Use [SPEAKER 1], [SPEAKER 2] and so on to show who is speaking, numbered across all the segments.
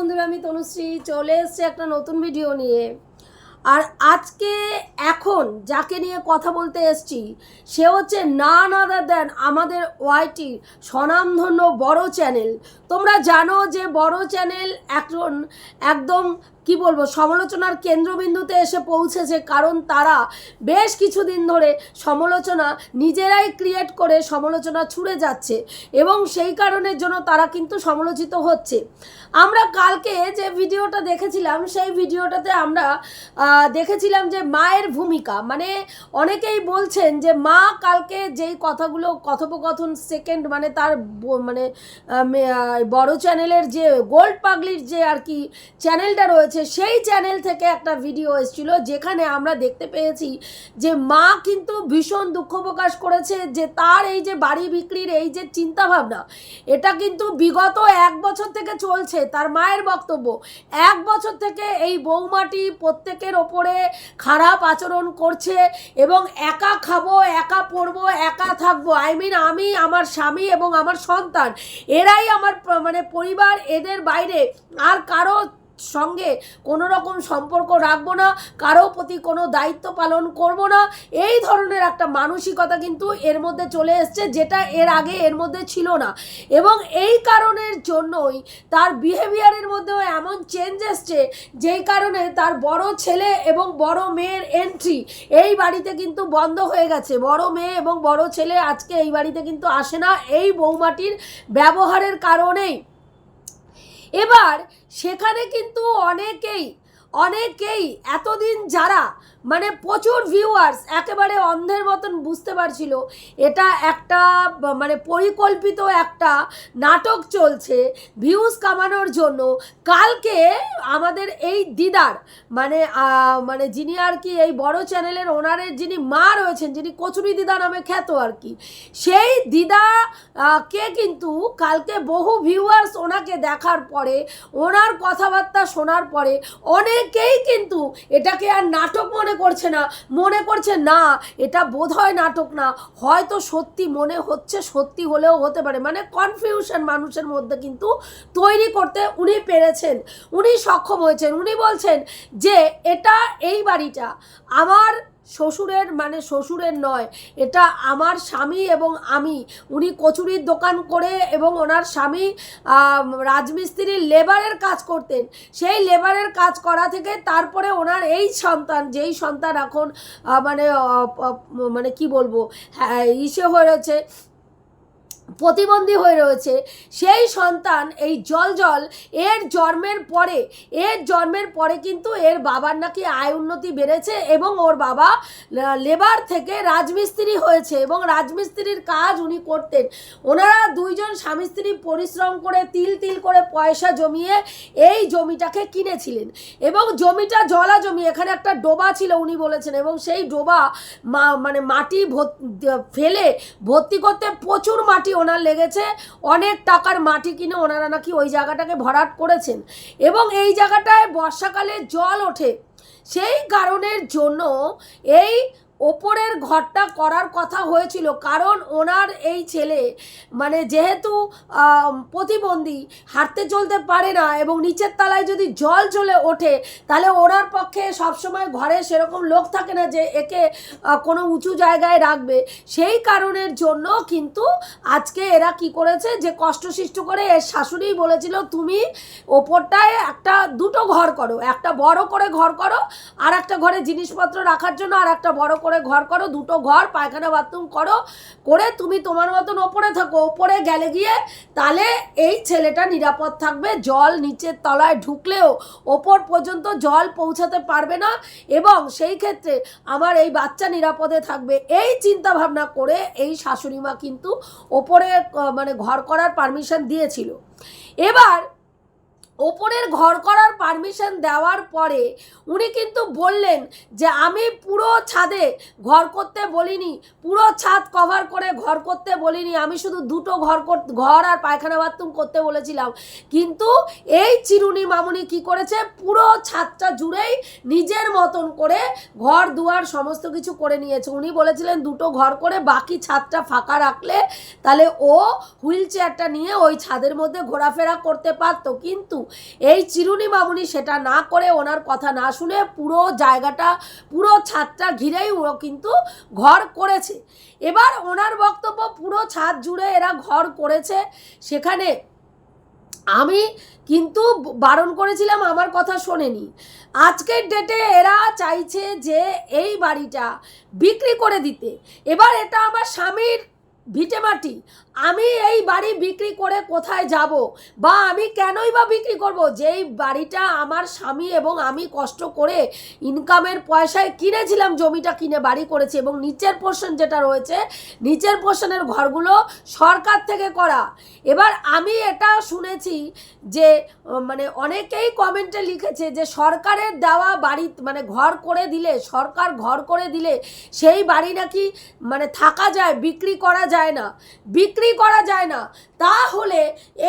[SPEAKER 1] বন্ধুরা, আমি তনুশ্রী চলে এসেছি একটা নতুন ভিডিও নিয়ে। আর আজকে এখন যাকে নিয়ে কথা বলতে এসছি, সে হচ্ছে নান আদার দেন আমাদের ওয়াইটি স্বনামধন্য বড় চ্যানেল তোমরা জানো যে বড় চ্যানেল এখন একদম কি বলব, সমালোচনার কেন্দ্রবিন্দুতে এসে পৌঁছেছে কারণ তারা বেশ কিছুদিন ধরে সমালোচনা নিজেরাই ক্রিয়েট করে সমালোচনা ছুড়ে যাচ্ছে এবং সেই কারণের জন্য তারা কিন্তু সমালোচিত হচ্ছে। আমরা কালকে যে ভিডিওটা দেখেছিলাম, সেই ভিডিওটাতে আমরা দেখেছিলাম যে মায়ের ভূমিকা। মানে অনেকেই বলছেন যে মা কালকে যেই কথাগুলো, কথোপকথন সেকেন্ড মানে তার মানে বড় চ্যানেলের যে গোল্ড পাগলির যে আর কি চ্যানেলটা রয়েছে সেই চ্যানেল থেকে একটা ভিডিও এসেছিল যেখানে আমরা দেখতে পেয়েছি যে মা কিন্তু ভীষণ দুঃখ প্রকাশ করেছে যে তার এই যে বাড়ি বিক্রির এই যে চিন্তাভাবনা, এটা কিন্তু বিগত এক বছর থেকে চলছে তার মায়ের বক্তব্য। এক বছর থেকে এই বৌমাটি প্রত্যেকের ওপরে খারাপ আচরণ করছে এবং একা খাব, একা পড়ব, একা থাকব আই মিন আমি, আমার স্বামী এবং আমার সন্তান, এরাই আমার মানে পরিবার, এদের বাইরে। আর কারও সঙ্গে কোনো রকম সম্পর্ক রাখব না, কারও প্রতি কোনো দায়িত্ব পালন করব না। এই ধরনের একটা মানসিকতা কিন্তু এর মধ্যে চলে এসছে, যেটা এর আগে এর মধ্যে ছিল না। এবং এই কারণের জন্যই তার বিহেভিয়ারের মধ্যেও এমন চেঞ্জ এসছে, যেই কারণে তার বড় ছেলে এবং বড় মেয়ের এন্ট্রি এই বাড়িতে কিন্তু বন্ধ হয়ে গেছে। বড় মেয়ে এবং বড় ছেলে আজকে এই বাড়িতে কিন্তু আসে না, এই বৌমাটির ব্যবহারের কারণেই। এবার সেখানে কিন্তু অনেকেই অনেকেই এতদিন যারা মানে প্রচুর ভিউয়ার্স একেবারে অন্ধের মতন বুঝতে পারছিল। এটা একটা মানে পরিকল্পিত একটা নাটক চলছে ভিউজ কামানোর জন্য। কালকে আমাদের এই দিদার মানে মানে যিনি আর কি এই বড় চ্যানেলের ওনারের যিনি মা রয়েছেন, যিনি কচুরি দিদা নামে খ্যাত আর কি, সেই দিদা কে কিন্তু কালকে বহু ভিউয়ার্স ওনাকে দেখার পরে, ওনার কথাবার্তা শোনার পরে অনেকেই কিন্তু এটাকে আর নাটক মনে করছে না, মনে করছে না, এটা বোধ হয় নাটক না। হয়তো সত্যি মনে হচ্ছে, সত্যি হলেও হতে পারে। মানে কনফিউশন মানুষের মধ্যে কিন্তু তৈরি করতে উনি পেরেছেন, উনি সক্ষম হয়েছেন। উনি বলছেন যে, এটা এই বাড়িটা, আমার শ্বশুরের মানে শ্বশুরের নয়, এটা আমার স্বামী এবং আমি। উনি কচুরির দোকান করে এবং ওনার স্বামী রাজমিস্ত্রির লেবারের কাজ করতেন। সেই লেবারের কাজ করা থেকে তারপরে ওনার এই সন্তান, যেই সন্তান এখন মানে মানে কি বলব হ্যাঁ ইসে হয়েছে। প্রতিবন্ধী হয়ে রয়েছে। সেই সন্তান এই জল জল, এর জন্মের পরে, এর জন্মের পরে কিন্তু এর বাবার নাকি আয় উন্নতি বেড়েছে এবং ওর বাবা লেবার থেকে রাজমিস্ত্রি হয়েছে এবং রাজমিস্ত্রির কাজ উনি করতেন। ওনারা দুইজন স্বামী স্ত্রী পরিশ্রম করে তিল তিল করে পয়সা জমিয়ে এই জমিটাকে কিনেছিলেন এবং জমিটা জলা জমি এখানে একটা ডোবা ছিল উনি বলেছেন এবং সেই ডোবা মানে মাটি ফেলে ভর্তি করতে প্রচুর মাটি ওনার লেগেছে, অনেক টাকার মাটি কিনে ওনারা নাকি ওই জায়গাটাকে ভরাট করেছেন। এবং এই জায়গাটায় বর্ষাকালে জল ওঠে। সেই কারণের জন্য এই ওপরের ঘরটা করার কথা হয়েছিল। কারণ ওনার এই ছেলে মানে যেহেতু প্রতিবন্ধী, হাঁটতে চলতে পারে না এবং নিচের তলায় যদি জল চলে ওঠে, তাহলে ওনার পক্ষে সবসময় ঘরে সেরকম লোক থাকে না যে একে কোনো উঁচু জায়গায় রাখবে। সেই কারণের জন্য কিন্তু আজকে এরা কি করেছে যে কষ্টসৃষ্ট করে এর শাশুড়ি বলেছিল, তুমি ওপরটায় একটা দুটো ঘর করো। একটা বড় করে ঘর করো, আর একটা ঘরে জিনিসপত্র রাখার জন্য আর একটা বড় করে ঘর করো, দুটো ঘর, পায়খানা, বাথরুম করো, করে তুমি তোমার মতন ওপরে থাকো। ওপরে গেলে গিয়ে তাহলে এই ছেলেটা নিরাপদ থাকবে, জল নিচের তলায় ঢুকলেও ওপর পর্যন্ত জল পৌঁছাতে পারবে না এবং সেই ক্ষেত্রে আমার এই বাচ্চা নিরাপদে থাকবে। এই চিন্তা ভাবনা করে এই শাশুড়ি মা কিন্তু ওপরে মানে ঘর করার পারমিশন দিয়েছিল। এবার ওপরের ঘর করার পারমিশন দেওয়ার পরে উনি কিন্তু বললেন যে, আমি পুরো ছাদে ঘর করতে বলিনি, পুরো ছাদ কভার করে ঘর করতে বলিনি। আমি শুধু দুটো ঘর ঘর আর পায়খানা বাথরুম করতে বলেছিলাম। কিন্তু এই চিরুনি মামুনি কি করেছে? পুরো ছাদটা জুড়েই নিজের মতন করে ঘর দুয়ার সমস্ত কিছু করে নিয়েছে। উনি বলেছিলেন, দুটো ঘর করে বাকি ছাদটা ফাঁকা রাখলে তাহলে ও হুইল চেয়ারটা নিয়ে ওই ছাদের মধ্যে ঘোরাফেরা করতে পারতো। কিন্তু এই চিরুনি মামুনি সেটা না করে ওনার কথা না শুনে পুরো জায়গাটা, পুরো ছাদটা ঘিরেই ও কিন্তু ঘর করেছে। এবার ওনার বক্তব্য পুরো ছাদ জুড়ে এরা ঘর করেছে। সেখানে আমি কিন্তু বারণ করেছিলাম, আমার কথা শোনেনি। আজকের ডেটে এরা চাইছে যে এই বাড়িটা বিক্রি করে দিতে। এবার এটা আমার স্বামীর ভিটেমাটি আমি এই বাড়ি বিক্রি করে কোথায় যাব? বা আমি কেনই বা বিক্রি করব? যেই বাড়িটা আমার স্বামী এবং আমি কষ্ট করে ইনকামের পয়সায় কিনেছিলাম, জমিটা কিনে বাড়ি করেছি এবং নিচের পোর্শন যেটা রয়েছে, নিচের পোর্শনের ঘরগুলো সরকার থেকে করা। এবার আমি এটা শুনেছি যে মানে অনেকেই কমেন্টে লিখেছে যে, সরকারের দেওয়া বাড়ি মানে ঘর করে দিলে, সরকার ঘর করে দিলে সেই বাড়ি নাকি মানে থাকা যায়, বিক্রি করা যায় না, বিক্রি করা যায় না, তাহলে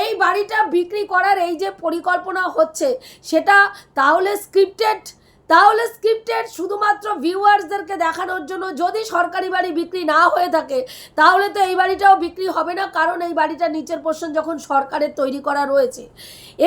[SPEAKER 1] এই বাড়িটা বিক্রি করার এই যে পরিকল্পনা হচ্ছে, সেটা তাহলে স্ক্রিপ্টেড তাহলে স্ক্রিপ্টেড শুধুমাত্র ভিউয়ার্সদেরকে দেখানোর জন্য যদি সরকারি বাড়ি বিক্রি না হয়ে থাকে, তাহলে তো এই বাড়িটাও বিক্রি হবে না, কারণ এই বাড়িটা নিচের পোর্শন যখন সরকারের তৈরি করা রয়েছে।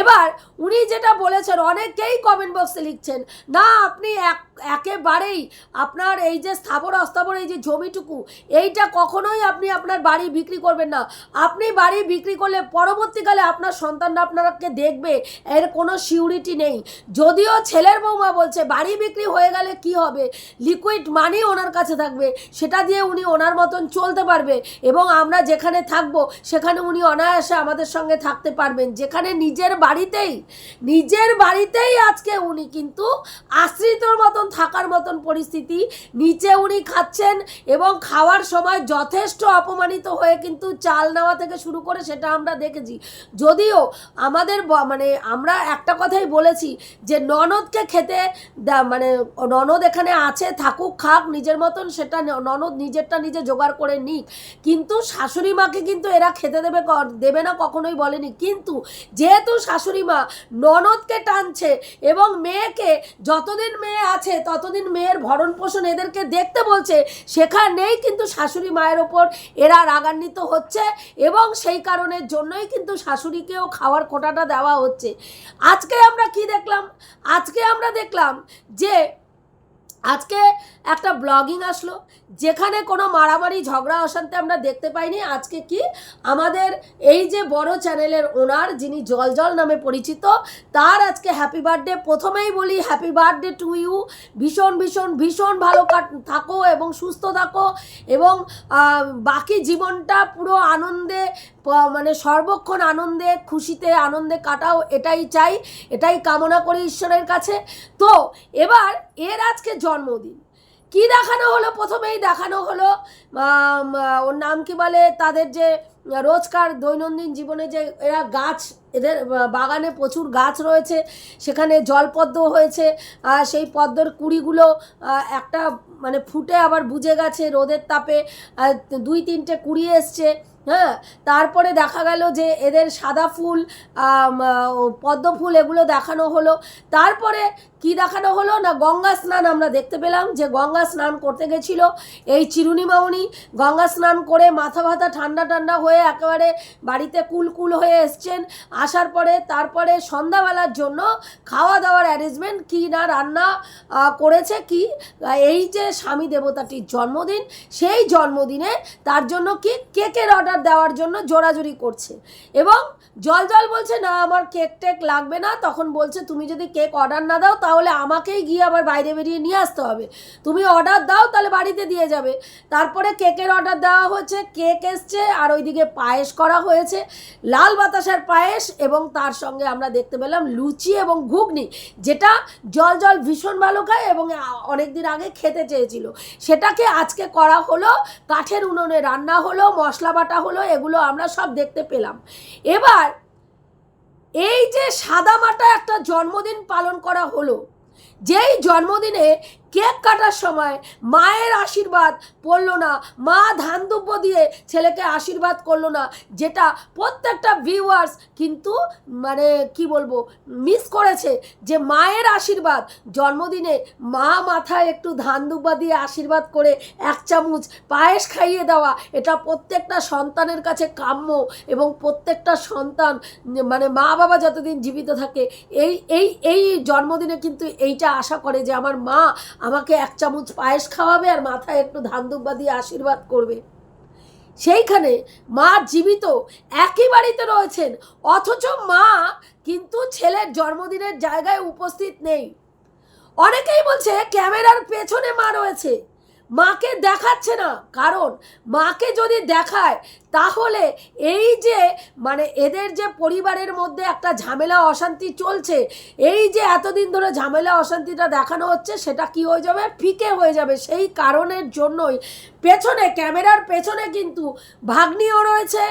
[SPEAKER 1] এবার উনি যেটা বলেছেন, অনেকেই কমেন্ট বক্সে লিখছেন, না, আপনি এক, একেবারেই আপনার এই যে স্থাবর অস্থাবর এই যে জমিটুকু, এইটা কখনোই আপনি আপনার বাড়ি বিক্রি করবেন না। আপনি বাড়ি বিক্রি করলে পরবর্তীকালে আপনার সন্তানরা আপনাকে দেখবে, এর কোনো সিউরিটি নেই। যদিও ছেলের বৌমা বলছে বাড়ি বিক্রি হয়ে গেলে কি হবে? লিকুইড মানি ওনার কাছে থাকবে। সেটা দিয়ে উনি ওনার মতন চলতে পারবে এবং আমরা যেখানে থাকব, সেখানে উনি অনায়াসে আমাদের সঙ্গে থাকতে পারবেন। যেখানে নিজের বাড়িতেই নিজের বাড়িতেই আজকে উনি কিন্তু আশ্রিতর মতন থাকার মতন পরিস্থিতি নিচে উনি খাচ্ছেন এবং খাওয়ার সময় যথেষ্ট অপমানিত হয়ে কিন্তু চাল নেওয়া থেকে শুরু করে সেটা আমরা দেখেছি। যদিও আমাদের মানে আমরা একটা কথাই বলেছি যে ননদকে খেতে মানে ননদ এখানে আছে, থাকুক, খাক, নিজের মতন সেটা ননদ নিজেরটা নিজে জোগাড় করে নিক। কিন্তু শাশুড়ি মাকে কিন্তু এরা খেতে দেবে দেবে না, কখনোই বলেনি। কিন্তু যেহেতু শাশুড়ি মা ননদকে টানছে এবং মেয়েকে যতদিন মেয়ে আছে, ততদিন মেয়ের ভরণ পোষণ এদেরকে দেখতে বলছে, সেখানেই কিন্তু শাশুড়ি মায়ের ওপর এরা রাগান্বিত হচ্ছে এবং সেই কারণের জন্যই কিন্তু শাশুড়িকেও খাওয়ার কোটাটা দেওয়া হচ্ছে। আজকে আমরা কি দেখলাম? আজকে আমরা দেখলাম যে আজকে একটা ব্লগিং আসলো, যেখানে কোনো মারামারি, ঝগড়া, অশান্তি আমরা দেখতে পাইনি। আজকে কি? আমাদের এই যে বড় চ্যানেলের ওনার, যিনি জল জল নামে পরিচিত, তার আজকে হ্যাপি বার্থডে প্রথমেই বলি হ্যাপি বার্থডে টু ইউ ভীষণ ভীষণ ভীষণ ভালো কাট, থাকো এবং সুস্থ থাকো এবং বাকি জীবনটা পুরো আনন্দে মানে সর্বক্ষণ আনন্দে খুশিতে আনন্দে কাটাও এটাই চাই এটাই কামনা করি ঈশ্বরের কাছে। তো এবার এর আজকে জন্মদিন। কি দেখানো হলো? প্রথমেই দেখানো হলো ওর নাম কি বলে? তাদের যে রোজকার দৈনন্দিন জীবনে যে এরা গাছ এদের বাগানে প্রচুর গাছ রয়েছে সেখানে জলপদ্ম হয়েছে আহ, সেই পদ্মর কুড়িগুলো একটা মানে ফুটে আবার বুঝে গেছে রোদের তাপে দুই তিনটে কুড়ি এসছে। হ্যাঁ তারপরে দেখা গেল যে এদের সাদা ফুল পদ্ম ফুল এগুলো দেখানো হলো। তারপরে কি দেখানো হলো না গঙ্গা স্নান আমরা দেখতে পেলাম যে গঙ্গা স্নান করতে গেছিল এই চিরুনি মাউনি। গঙ্গা স্নান করে মাথা ব্যথা ঠান্ডা ঠান্ডা হয়ে একেবারে বাড়িতে কুলকুল হয়ে এসছেন। আসার পরে তারপরে সন্ধ্যাবেলার জন্য খাওয়া দাওয়ার অ্যারেঞ্জমেন্ট কি না রান্না করেছে কি, এই যে স্বামী দেবতাটির জন্মদিন, সেই জন্মদিনে তার জন্য কি কেকের অর্ডার দেওয়ার জন্য জোরাজুরি করছে। এবং জল জল বলছে, না, আমার কেক টেক লাগবে না। তখন বলছে, তুমি যদি কেক অর্ডার না দাও, তাহলে আমাকেই গিয়ে আবার বাইরে বেরিয়ে নিয়ে আসতে হবে। তুমি অর্ডার দাও, তাহলে বাড়িতে দিয়ে যাবে। তারপরে কেকের অর্ডার দেওয়া হচ্ছে কেক এসছে, আর ওইদিকে পায়েস করা হয়েছে, লাল বাতাসার পায়েস, এবং তার সঙ্গে আমরা দেখতে পেলাম লুচি এবং ঘুগনি, যেটা জল জল ভীষণ ভালো খায় এবং অনেক দিন আগে খেতে চেয়েছিল। সেটাকে আজকে করা হলো, কাঠের উনুনে রান্না হলো, মশলা বাটা হলো, এগুলো আমরা সব দেখতে পেলাম। এবার এই যে সাদামাটা একটা জন্মদিন পালন করা হলো, যেই জন্মদিনে কেক কাটার সময় মায়ের আশীর্বাদ পড়ল না। মা ধান দুব্য দিয়ে ছেলেকে আশীর্বাদ করল না, যেটা প্রত্যেকটা ভিউয়ার্স কিন্তু মানে কি বলব মিস করেছে যে মায়ের আশীর্বাদ। জন্মদিনে মা মাথায় একটু ধান দুব্বা দিয়ে আশীর্বাদ করে এক চামচ পায়েস খাইয়ে দেওয়া, এটা প্রত্যেকটা সন্তানের কাছে কাম্য এবং প্রত্যেকটা সন্তান মানে মা বাবা যতদিন জীবিত থাকে, এই এই এই জন্মদিনে কিন্তু এইটা আশা করে যে আমার মা আমাকে এক চামচ পায়েস খাওয়াবে আর মাথায় একটু ধান দুব্বা দিয়ে আশীর্বাদ করবে। সেইখানে মা জীবিত একই বাড়িতে রয়েছেন, অথচ মা কিন্তু ছেলের জন্মদিনের জায়গায় উপস্থিত নেই। অনেকেই বলছে ক্যামেরার পেছনে মা রয়েছে। মাকে দেখাচ্ছে না। কারণ মাকে যদি দেখায়, তাহলে এই যে মানে এদের যে পরিবারের মধ্যে একটা ঝামেলা অশান্তি চলছে, এই যে এতদিন ধরে ঝামেলা অশান্তিটা দেখানো হচ্ছে, সেটা কি হয়ে যাবে? ফিকে হয়ে যাবে। সেই কারণের জন্যই পেছনে, ক্যামেরার পেছনে কিন্তু ভাগ্নিও রয়েছে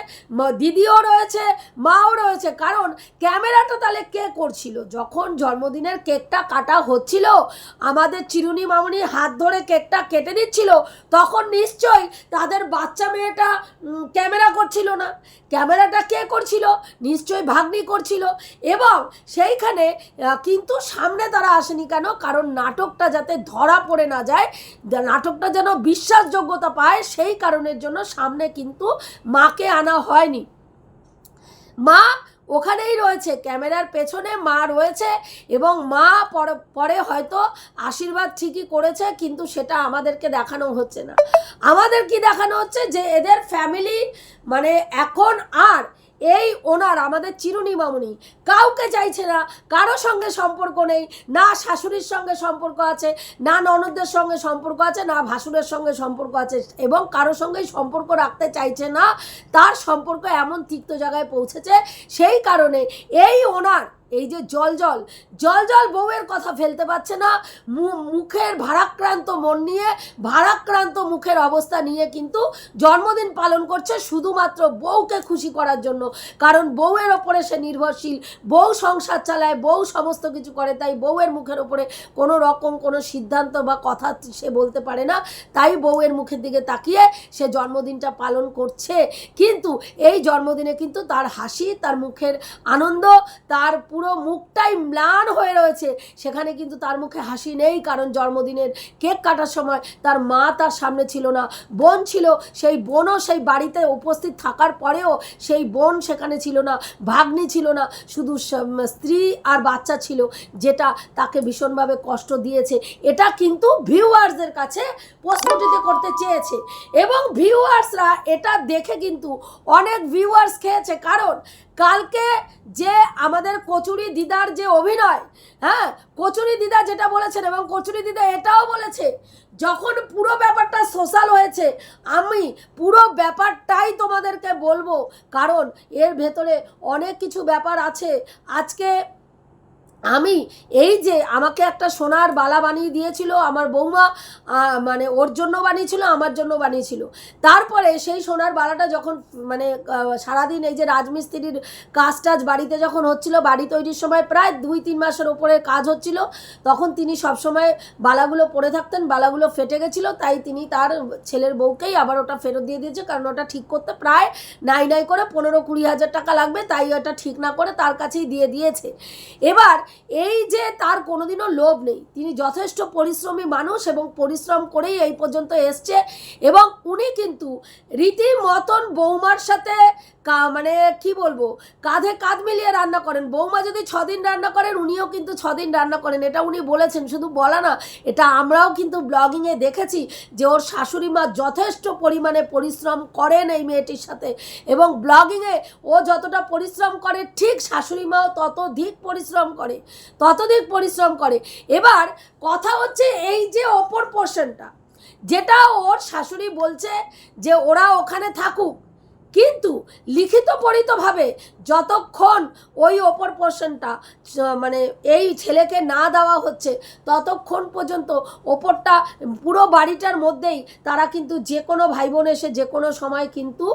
[SPEAKER 1] দিদিও রয়েছে, মাও রয়েছে। কারণ ক্যামেরাটা তাহলে কে করছিল? যখন জন্মদিনের কেকটা কাটা হচ্ছিল, আমাদের চিরুনি মামুনি হাত ধরে কেকটা কেটে দিচ্ছিল, তখন নিশ্চয়ই তাদের বাচ্চা মেয়েটা ক্যামেরা করছিল না। ক্যামেরাটা কে করছিল? নিশ্চয়ই ভাগ্নি করছিল। এবং সেইখানে কিন্তু সামনে তারা আসেনি কেন? কারণ নাটকটা যাতে ধরা পড়ে না যায় নাটকটা যেন বিশ্বাসযোগ্যতা পায়, সেই কারণের জন্য সামনে কিন্তু মাকে আনা হয়নি। মা ওখানেই রয়েছে, ক্যামেরার পেছনে মা রয়েছে এবং মা পরে হয়তো আশীর্বাদ ঠিকই করেছে, কিন্তু সেটা আমাদেরকে দেখানো হচ্ছে না। আমাদের কি দেখানো হচ্ছে যে এদের ফ্যামিলি মানে এখন আর এই ওনার, আমাদের চিরুনি মামুনি। কাউকে চাইছে না, কারও সঙ্গে সম্পর্ক নেই, না শাশুড়ির সঙ্গে সম্পর্ক আছে, না ননদের সঙ্গে সম্পর্ক আছে, না ভাসুরের সঙ্গে সম্পর্ক আছে, এবং কারও সঙ্গেই সম্পর্ক রাখতে চাইছে না, তার সম্পর্ক এমন তিক্ত জায়গায় পৌঁছেছে, সেই কারণে এই ওনার এই যে জল জল জল জল বউয়ের কথা ফেলতে পারছে না। মুখের ভারাক্রান্ত মন নিয়ে, ভারাক্রান্ত মুখের অবস্থা নিয়ে কিন্তু জন্মদিন পালন করছে শুধুমাত্র বউকে খুশি করার জন্য। কারণ বউয়ের ওপরে সে নির্ভরশীল, বউ সংসার চালায়, বউ সমস্ত কিছু করে, তাই বউয়ের মুখের ওপরে কোনো রকম কোনো সিদ্ধান্ত বা কথা সে বলতে পারে না। তাই বউয়ের মুখের দিকে তাকিয়ে সে জন্মদিনটা পালন করছে। কিন্তু এই জন্মদিনে কিন্তু তার হাসি, তার মুখের আনন্দ, তার পুরো মুখটাই ম্লান হয়ে রয়েছে। সেখানে কিন্তু তার মুখে হাসি নেই, কারণ জন্মদিনের কেক কাটার সময় তার মা তার সামনে ছিল না। বোন ছিল, সেই বোনও সেই বাড়িতে উপস্থিত থাকার পরেও সেই বোন সেখানে ছিল না, ভাগ্নি ছিল না, শুধু স্ত্রী আর বাচ্চা ছিল, যেটা তাকে ভীষণভাবে কষ্ট দিয়েছে। এটা কিন্তু ভিউয়ার্সদের কাছে প্রশ্নটিতে করতে চেয়েছে। এবং ভিউয়ার্সরা এটা দেখে কিন্তু অনেক ভিউয়ার্স খেয়েছে, কারণ কালকে যে আমাদের কচুরি দিদার যে অভিনয় হ্যাঁ কচুরি দিদা যেটা বলেছেন এবং কচুরি দিদা এটাও বলেছে, যখন পুরো ব্যাপারটা সোশ্যাল হয়েছে, আমি পুরো ব্যাপারটাই তোমাদেরকে বলব, কারণ এর ভেতরে অনেক কিছু ব্যাপার আছে। আজকে আমি এই যে আমাকে একটা সোনার বালা বানিয়ে দিয়েছিল, আমার বৌমা মানে ওর জন্য বানিয়েছিল, আমার জন্য বানিয়েছিল। তারপরে সেই সোনার বালাটা যখন মানে সারাদিন এই যে রাজমিস্ত্রির কাজ টাজ বাড়িতে যখন হচ্ছিল, বাড়ি তৈরির সময় প্রায় দুই তিন মাসের ওপরে কাজ হচ্ছিল, তখন তিনি সবসময় বালাগুলো পরে থাকতেন, বালাগুলো ফেটে গেছিল, তাই তিনি তার ছেলের বউকেই আবার ওটা ফেরত দিয়ে দিয়েছে, কারণ ওটা ঠিক করতে প্রায় নাই নাই করে পনেরো কুড়ি হাজার টাকা লাগবে, তাই ওটা ঠিক না করে তার কাছেই দিয়ে দিয়েছে। এবার এই যে তার কোনোদিনও লোভ নেই। তিনি যথেষ্ট পরিশ্রমী মানুষ এবং পরিশ্রম করেই এই পর্যন্ত এসছে এবং উনি কিন্তু রীতিমতন বৌমার সাথে মানে কি বলব, কাঁধে কাঁধ মিলিয়ে রান্না করেন। বৌমা যদি ছদিন রান্না করেন, উনিও কিন্তু ছদিন রান্না করেন। এটা উনি বলেছেন। শুধু বলা না, এটা আমরাও কিন্তু ব্লগিংয়ে দেখেছি যে ওর শাশুড়ি মা যথেষ্ট পরিমাণে পরিশ্রম করেন এই মেয়েটির সাথে। এবং ব্লগিংয়ে ও যতটা পরিশ্রম করে, ঠিক শাশুড়ি মাও ততধিক পরিশ্রম করে, ততধিক পরিশ্রম করে। এবার কথা হচ্ছে এই যে অপর পোর্শনটা যেটা ওর শাশুড়ি বলছে যে ওরা ওখানে থাকুক। কিন্তু লিখিত পরিতভাবে যতক্ষণ ওই ওপর পোর্শনটা মানে এই ছেলেকে না দেওয়া হচ্ছে, ততক্ষণ পর্যন্ত ওপরটা, পুরো বাড়িটার মধ্যেই তারা কিন্তু যে কোনো ভাই বোন এসে যে কোনো সময় কিন্তু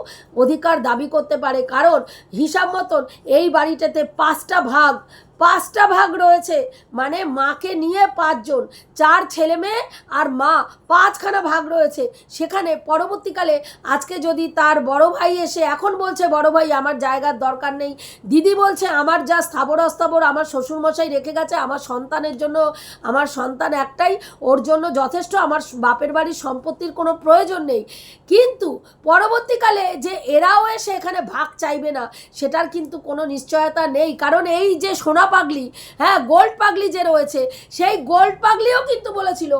[SPEAKER 1] অধিকার দাবি করতে পারে। কারণ হিসাব মতন এই বাড়িটাতে পাঁচটা ভাগ পাঁচটা ভাগ রয়েছে। মানে মাকে নিয়ে পাঁচজন, চার ছেলে মেয়ে আর মা, পাঁচখানা ভাগ রয়েছে। সেখানে পরবর্তীকালে আজকে যদি তার বড় ভাই এসে এখন বলছে, বড় ভাই, আমার জায়গার দরকার নেই। দিদি বলছে, আমার যা স্থাবর অস্থাবর, আমার শ্বশুরমশাই রেখে গেছে, আমার সন্তানের জন্য, আমার সন্তান একটাই, ওর জন্য যথেষ্ট, আমার বাপের বাড়ির সম্পত্তির কোনো প্রয়োজন নেই। কিন্তু পরবর্তীকালে যে এরাও এসে এখানে ভাগ চাইবে না, সেটার কিন্তু কোনো নিশ্চয়তা নেই। কারণ এই যে সোনা পাগলি হ্যাঁ গোল্ড পাগলি যে রয়েছে, সেই গোল্ড পাগলিও কিন্তু বলেছিল,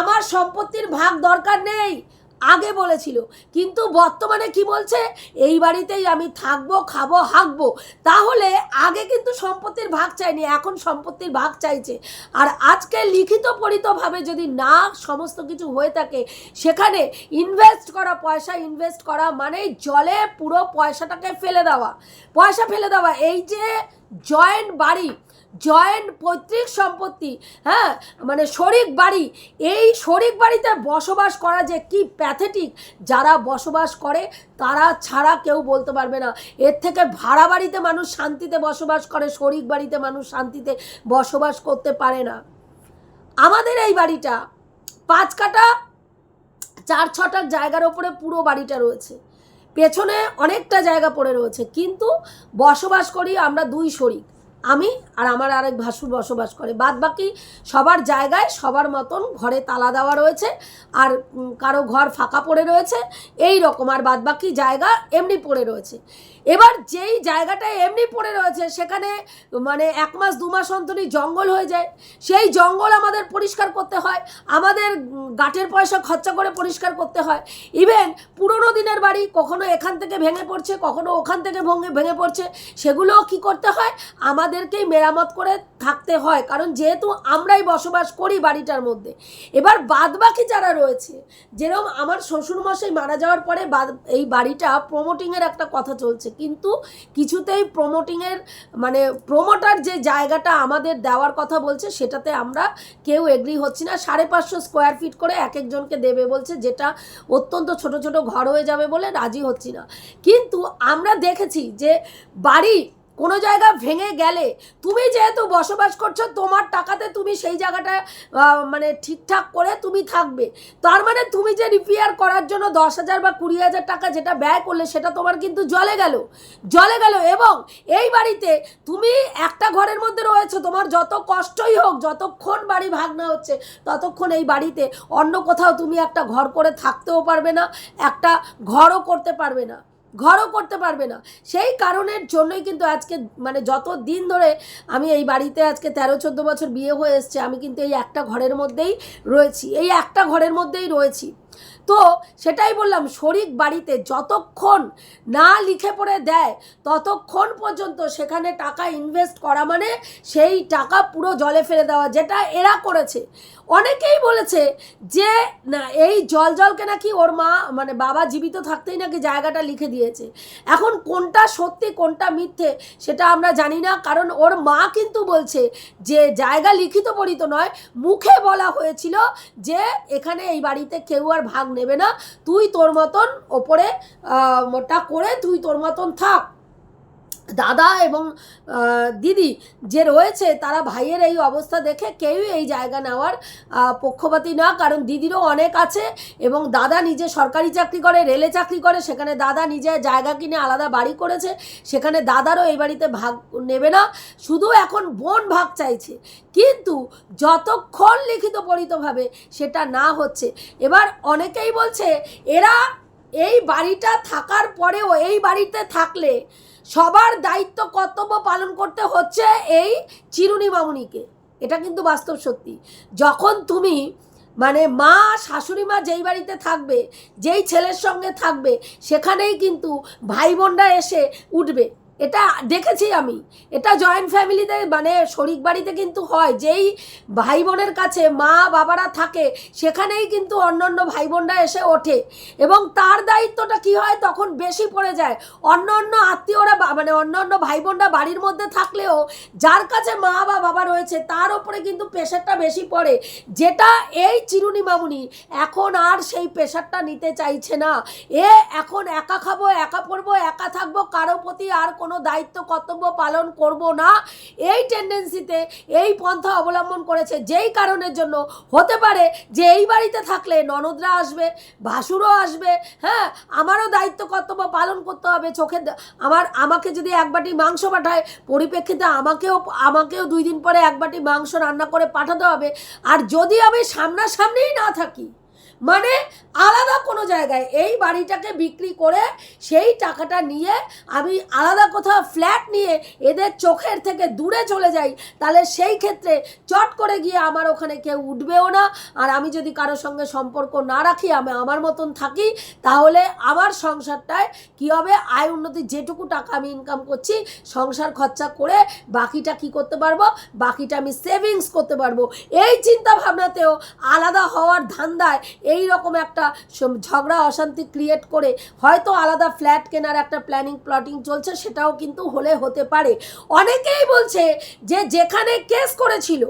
[SPEAKER 1] আমার সম্পত্তির ভাগ দরকার নেই। আগে বলেছিল। কিন্তু বর্তমানে কি বলছে? এই বাড়িতেই আমি থাকব, খাব, হাঁকবো। তাহলে আগে কিন্তু সম্পত্তির ভাগ চাইনি, এখন সম্পত্তির ভাগ চাইছে। আর আজকে লিখিত পরিতভাবে যদি না সমস্ত কিছু হয়ে থাকে, সেখানে ইনভেস্ট করা পয়সা ইনভেস্ট করা মানে জলে পুরো পয়সাটাকে ফেলে দেওয়া। পয়সা ফেলে দেওয়া, এই যে জয়েন্ট বাড়ি জয়েন্ট পৈতৃক সম্পত্তি হ্যাঁ? মানে শরিক বাড়ি। এই শরিক বাড়িতে বসবাস করা যে কি প্যাথেটিক যারা বসবাস করে, তারা ছাড়া কেউ বলতে পারবে না। এর থেকে ভাড়া বাড়িতে মানুষ শান্তিতে বসবাস করে, শরিক বাড়িতে মানুষ শান্তিতে বসবাস করতে পারে না। আমাদের এই বাড়িটা পাঁচ কাটা, চার ছটার জায়গার ওপরে পুরো বাড়িটা রয়েছে। পেছনে অনেকটা জায়গা পড়ে রয়েছে। কিন্তু বসবাস করি আমরা দুই শরিক। আমি আর আমার আরেক ভাসুর বসবাস করে। বাদ বাকি সবার জায়গায় সবার মতন ঘরে তালা দেওয়া রয়েছে আর কারও ঘর ফাঁকা পড়ে রয়েছে, এই রকম। আর বাদ বাকি জায়গা এমনি পড়ে রয়েছে। এবার যেই জায়গাটায় এমনি পড়ে রয়েছে, সেখানে মানে এক মাস, দু মাস অন্তরই জঙ্গল হয়ে যায়। সেই জঙ্গল আমাদের পরিষ্কার করতে হয়, আমাদের গাটের পয়সা খরচা করে পরিষ্কার করতে হয়। ইভেন পুরনো দিনের বাড়ি কখনো এখান থেকে ভেঙে পড়ছে, কখনো ওখান থেকে ভেঙে ভেঙে পড়ছে, সেগুলোও কি করতে হয়? আমাদেরকেই মেরামত করে থাকতে হয়, কারণ যেহেতু আমরাই বসবাস করি বাড়িটার মধ্যে। এবার বাদবাকি যারা রয়েছে, যেরকম আমার শ্বশুরমশাই মারা যাওয়ার পরে বাদ- এই বাড়িটা প্রমোটিংয়ের একটা কথা চলছে। কিন্তু কিছুতেই প্রমোটিংয়ের মানে প্রমোটার যে জায়গাটা আমাদের দেওয়ার কথা বলছে, সেটাতে আমরা কেউ এগ্রি হচ্ছি না। সাড়ে পাঁচশো স্কোয়ার ফিট করে এক একজনকে দেবে বলছে, যেটা অত্যন্ত ছোট ছোট ঘর হয়ে যাবে বলে রাজি হচ্ছি না। কিন্তু আমরা দেখেছি যে বাড়ি কোনো জায়গা ভেঙে গেলে তুমি যেহেতু বসবাস করছ, তোমার টাকাতে তুমি সেই জায়গাটা মানে ঠিকঠাক করে তুমি থাকবে। তার মানে তুমি যে রিপেয়ার করার জন্য দশ হাজার বা কুড়ি হাজার টাকা যেটা ব্যয় করলে, সেটা তোমার কিন্তু জলে গেল। জলে গেল এবং এই বাড়িতে তুমি একটা ঘরের মধ্যে রয়েছো, তোমার যত কষ্টই হোক, যতক্ষণ বাড়ি ভাগনা হচ্ছে, ততক্ষণ এই বাড়িতে অন্য কোথাও তুমি একটা ঘর করে থাকতেও পারবে না, একটা ঘরও করতে পারবে না। ঘরও করতে পারবে না। সেই কারণের জন্যই কিন্তু আজকে মানে যত দিন ধরে আমি এই বাড়িতে আজকে তেরো, চোদ্দ বছর বিয়ে হয়ে এসছে, আমি কিন্তু এই একটা ঘরের মধ্যেই রয়েছি। এই একটা ঘরের মধ্যেই রয়েছি। তো সেটাই বললাম, শরিক বাড়িতে যতক্ষণ না লিখে পড়ে দেয়, ততক্ষণ পর্যন্ত সেখানে টাকা ইনভেস্ট করা মানে সেই টাকা পুরো জলে ফেলে দেওয়া, যেটা এরা করেছে। অনেকেই বলেছে যে, না, এই জল জলকে নাকি ওর মা মানে বাবা জীবিত থাকতেই নাকি জায়গাটা লিখে দিয়েছে। এখন কোনটা সত্যি, কোনটা মিথ্যে, সেটা আমরা জানি না, কারণ ওর মা কিন্তু বলছে যে, জায়গা লিখিত পড়িত নয়, মুখে বলা হয়েছিল যে, এখানে এই বাড়িতে কেউ আর ভাগ নেবে না। তুই তোর মতন ওপরে ওটা করে তুই তোর মতন থাক। দাদা এবং দিদি যে রয়েছে, তারা ভাইয়ের এই অবস্থা দেখে কেউই এই জায়গা নেওয়ার পক্ষপাতী না। কারণ দিদিরও অনেক আছে এবং দাদা নিজে সরকারি চাকরি করে, রেলে চাকরি করে, সেখানে দাদা নিজে জায়গা কিনে আলাদা বাড়ি করেছে, সেখানে দাদারও এই বাড়িতে ভাগ নেবে না। শুধু এখন বোন ভাগ চাইছে। কিন্তু যতক্ষণ লিখিত পরিতভাবে সেটা না হচ্ছে, এবার অনেকেই বলছে, এরা এই বাড়িটা থাকার পরেও এই বাড়িতে থাকলে সবার দায়িত্ব কর্তব্য পালন করতে হচ্ছে এই চিরুনি মামুনিকে এটা কিন্তু বাস্তব সত্যি। যখন তুমি মানে মা, শাশুড়ি মা যেই বাড়িতে থাকবে, যেই ছেলের সঙ্গে থাকবে, সেখানেই কিন্তু ভাই বোনরা এসে উঠবে। এটা দেখেছি আমি। এটা জয়েন্ট ফ্যামিলিতে মানে শরিক বাড়িতে কিন্তু হয়। যেই ভাই বোনের কাছে মা বাবারা থাকে, সেখানেই কিন্তু অন্য অন্য ভাই বোনরা এসে ওঠে। এবং তার দায়িত্বটা কি হয়? তখন বেশি পড়ে যায়। অন্য অন্য আত্মীয়রা মানে অন্য অন্য ভাই বোনরা বাড়ির মধ্যে থাকলেও, যার কাছে মা বা বাবা রয়েছে, তার ওপরে কিন্তু প্রেশারটা বেশি পড়ে। যেটা এই চিরুনি মামুনি এখন আর সেই প্রেশারটা নিতে চাইছে না। এ এখন একা খাব, একা পড়ব, একা থাকব, কারও প্রতি আর কোনো কোনো দায়িত্ব কর্তব্য পালন করব না। এই টেন্ডেন্সিতে এই পন্থা অবলম্বন করেছে যেই কারণের জন্য হতে পারে যে এই বাড়িতে থাকলে ননদরা আসবে, ভাসুরও আসবে হ্যাঁ আমারও দায়িত্ব কর্তব্য পালন করতে হবে, চোখে আমার, আমাকে যদি এক বাটি মাংস পাঠায়, পরিপ্রেক্ষিতে আমাকেও আমাকেও দুই দিন পরে এক বাটি মাংস রান্না করে পাঠাতে হবে। আর যদি আমি সামনাসামনিই না থাকি মানে আলাদা কোনো জায়গায়। এই বাড়িটাকে বিক্রি করে সেই টাকাটা নিয়ে আমি আলাদা কোথাও ফ্ল্যাট নিয়ে এদের চোখের থেকে দূরে চলে যাই, তাহলে সেই ক্ষেত্রে চট করে গিয়ে আমার ওখানে কেউ উঠবেও না। আর আমি যদি কারোর সঙ্গে সম্পর্ক না রাখি, আমি আমার মতন থাকি, তাহলে আমার সংসারটায় কী হবে? আয় উন্নতি যেটুকু টাকা আমি ইনকাম করছি, সংসার খরচা করে বাকিটা কি করতে পারব? বাকিটা আমি সেভিংস করতে পারব। এই চিন্তা ভাবনাতেও আলাদা হওয়ার ধান্দায় এই রকম একটা ঝগড়া, অশান্তি ক্রিয়েট করে হয়তো আলাদা ফ্ল্যাট কেনার একটা প্ল্যানিং প্লটিং চলছে, সেটাও কিন্তু হলে হতে পারে। অনেকেই বলছে যে যেখানে কেস করেছিল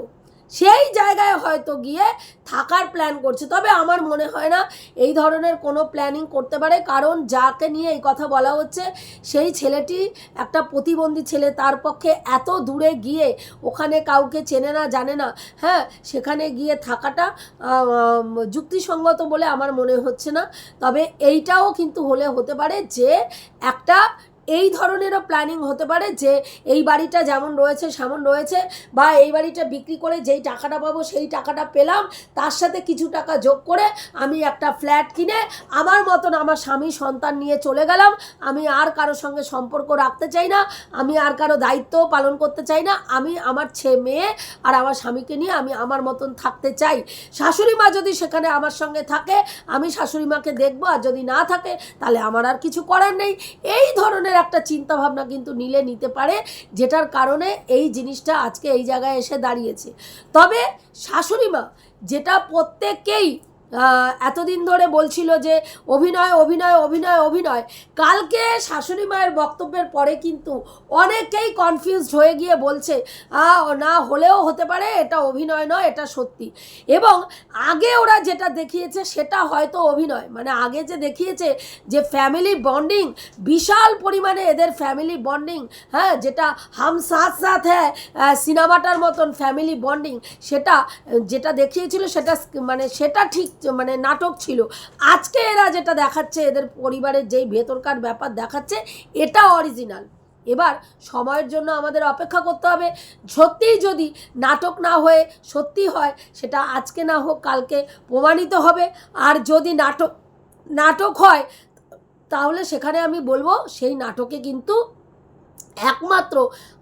[SPEAKER 1] সেই জায়গায় হয়তো গিয়ে থাকার প্ল্যান করছে। তবে আমার মনে হয় না এই ধরনের কোনো প্ল্যানিং করতে পারে, কারণ যাকে নিয়ে এই কথা বলা হচ্ছে, সেই ছেলেটি একটা প্রতিবন্ধী ছেলে, তার পক্ষে এত দূরে গিয়ে ওখানে কাউকে চেনে না, জানে না হ্যাঁ সেখানে গিয়ে থাকাটা যুক্তিসঙ্গত বলে আমার মনে হচ্ছে না। তবে এইটাও কিন্তু হলে হতে পারে যে একটা এই ধরনেরও প্ল্যানিং হতে পারে যে এই বাড়িটা যেমন রয়েছে সেমন রয়েছে বা এই বাড়িটা বিক্রি করে যেই টাকাটা পাবো সেই টাকাটা পেলাম, তার সাথে কিছু টাকা যোগ করে আমি একটা ফ্ল্যাট কিনে আমার মতন আমার স্বামী সন্তান নিয়ে চলে গেলাম। আমি আর কারোর সঙ্গে সম্পর্ক রাখতে চাই না, আমি আর কারও দায়িত্ব পালন করতে চাই না, আমি আমার ছেলে মেয়ে আর আমার স্বামীকে নিয়ে আমি আমার মতন থাকতে চাই। শাশুড়ি মা যদি সেখানে আমার সঙ্গে থাকে, আমি শাশুড়ি মাকে দেখব আর যদি না থাকে, তাহলে আমার আর কিছু করার নেই। এই ধরনের একটা চিন্তা ভাবনা কিন্তু নিলে নিতে পারে যেটার কারণে এই জিনিসটা আজকে এই জায়গায় এসে দাঁড়িয়েছে। তবে শাশুড়ি মা যেটা প্রত্যেককেই আহ, এতদিন ধরে বলছিল যে অভিনয় অভিনয় অভিনয় অভিনয়। কালকে শাশুড়ি মায়ের বক্তব্যের পরে কিন্তু অনেকেই কনফিউজড হয়ে গিয়ে বলছে "আহ, না হলেও হতে পারে এটা অভিনয় নয় এটা সত্যি। এবং আগে ওরা যেটা দেখিয়েছে সেটা হয়তো অভিনয়। মানে আগে যে দেখিয়েছে যে ফ্যামিলি বন্ডিং বিশাল পরিমাণে এদের ফ্যামিলি বন্ডিং হ্যাঁ যেটা হাম সাথ সাথ হ্যাঁ সিনেমাটার মতন ফ্যামিলি বন্ডিং সেটা যেটা দেখিয়েছিল সেটা মানে সেটা ঠিক মানে নাটক ছিল। আজকে এরা যেটা দেখাচ্ছে, এদের পরিবারের যেই ভেতরকার ব্যাপার দেখাচ্ছে, এটা অরিজিনাল এবার সময়ের জন্য আমাদের অপেক্ষা করতে হবে। সত্যিই যদি নাটক না হয়ে সত্যি হয়, সেটা আজকে না হোক, কালকে প্রমাণিত হবে। আর যদি নাটক নাটক হয়, তাহলে সেখানে আমি বলব, সেই নাটকে কিন্তু একমাত্র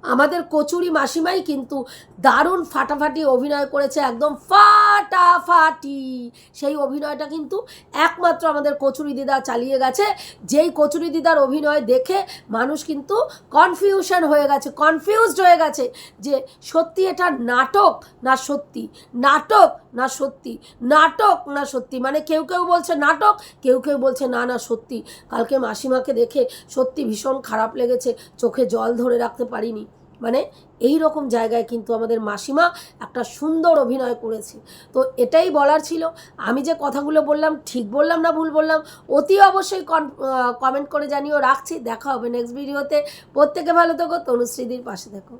[SPEAKER 1] আমাদের কচুরি মাসিমাই কিন্তু দারুণ ফাটাফাটি অভিনয় করেছে, একদম ফাটাফাটি। সেই অভিনয়টা কিন্তু একমাত্র আমাদের কচুরি দিদা চালিয়ে গেছে। যেই কচুরি দিদার অভিনয় দেখে মানুষ কিন্তু কনফিউশন হয়ে গেছে কনফিউজড হয়ে গেছে যে সত্যি এটা নাটক না সত্যি? নাটক না সত্যি? নাটক না সত্যি? মানে কেউ কেউ বলছে নাটক, কেউ কেউ বলছে না না সত্যি। কালকে মাসিমাকে দেখে সত্যি ভীষণ খারাপ লেগেছে, চোখে জল ধরে রাখতে পারিনি। মানে এই রকম জায়গায় কিন্তু আমাদের মাসিমা একটা সুন্দর অভিনয় করেছে। তো এটাই বলার ছিল। আমি যে কথাগুলো বললাম, ঠিক বললাম না ভুল বললাম, অতি অবশ্যই কমেন্ট করে জানিও। রাখছি। দেখা হবে নেক্সট ভিডিওতে প্রত্যেকে ভালো থেকো। তনুশ্রীদির পাশে থেকো।